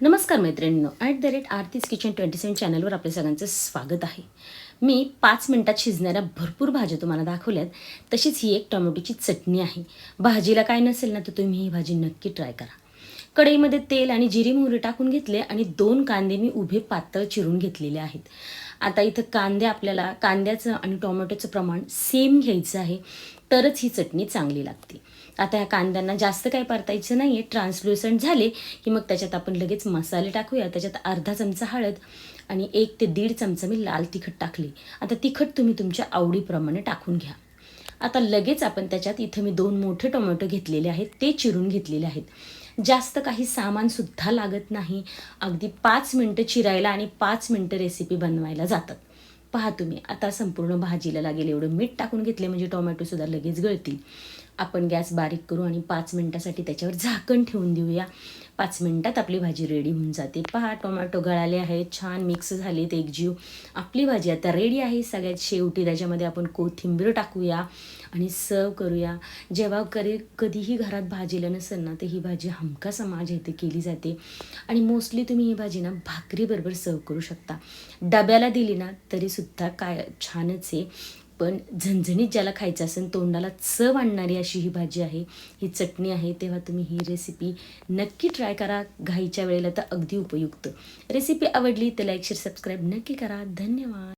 नमस्कार मैत्रिणींनो. At the rate Aarti's kitchen twenty seven चॅनलवर आपल्या सगळ्यांचं स्वागत आहे. मी पाच मिनटात शिजणाऱ्या भरपूर भाज्या तुम्हाला दाखवल्यात. तशीच ही एक टोमॅटोची चटणी आहे. भाजीला काय नसेल ना तर तुम्ही ही भाजी नक्की ट्राय करा. कढईमध्ये तेल आणि जिरी मोहरी टाकून घेतले आणि दोन कांदे मी उभे पातळ चिरून घेतलेले आहेत. आता इथं कांदे आपल्याला कांद्याचं आणि टोमॅटोचं प्रमाण सेम घ्यायचं आहे तरच ही चटणी चांगली लागते. आता ह्या कांद्यांना जास्त काय परतायचं नाही आहे ट्रान्सल्युसंट झाले की मग त्याच्यात आपण लगेच मसाले टाकूया त्याच्यात अर्धा चमचा हळद आणि एक ते दीड चमचा मी लाल तिखट टाकली. आता तिखट तुम्ही तुमच्या आवडीप्रमाणे टाकून घ्या. आता लगेच आपण त्याच्यात इथं मी दोन मोठे टोमॅटो घेतलेले आहेत ते चिरून घेतलेले आहेत. जास्त काही सामानसुद्धा लागत नाही. अगदी पाच मिनटं चिरायला आणि पाच मिनटं रेसिपी बनवायला जातात. पहा तुम्ही आता संपूर्ण भाजीला लागेल एवढं मीठ टाकून घेतले म्हणजे टोमॅटोसुद्धा लगेच गळतील. आपण गॅस बारीक करू आणि पाच मिनटासाठी त्याच्यावर झाकण ठेवून देऊया. पाच मिनटात आपली भाजी रेडी होऊन जाते. पहा टोमॅटो गळाले आहेत. छान मिक्स झालेत एकजीव आपली भाजी आता रेडी आहे. सगळ्यात शेवटी त्याच्यामध्ये आपण कोथिंबीर टाकूया आणि सर्व करूया. जेव्हा कधी कधीही घरात भाजीला नसेल ना तर ही भाजी हमखास माझ्या इथे केली जाते. आणि मोस्टली तुम्ही ही भाजी ना भाकरीबरोबर सर्व करू शकता. डब्याला दिली ना तरीसुद्धा काय छानच आहे. पण झणझणीत ज्याला खायचं असेल तोंडाला चव आणणारी अशी ही भाजी आहे. ही चटणी आहे तेव्हा तुम्ही ही रेसिपी नक्की ट्राय करा. घाईच्या वेळेला तर अगदी उपयुक्त. रेसिपी आवडली तर लाईक शेअर सबस्क्राईब नक्की करा. धन्यवाद.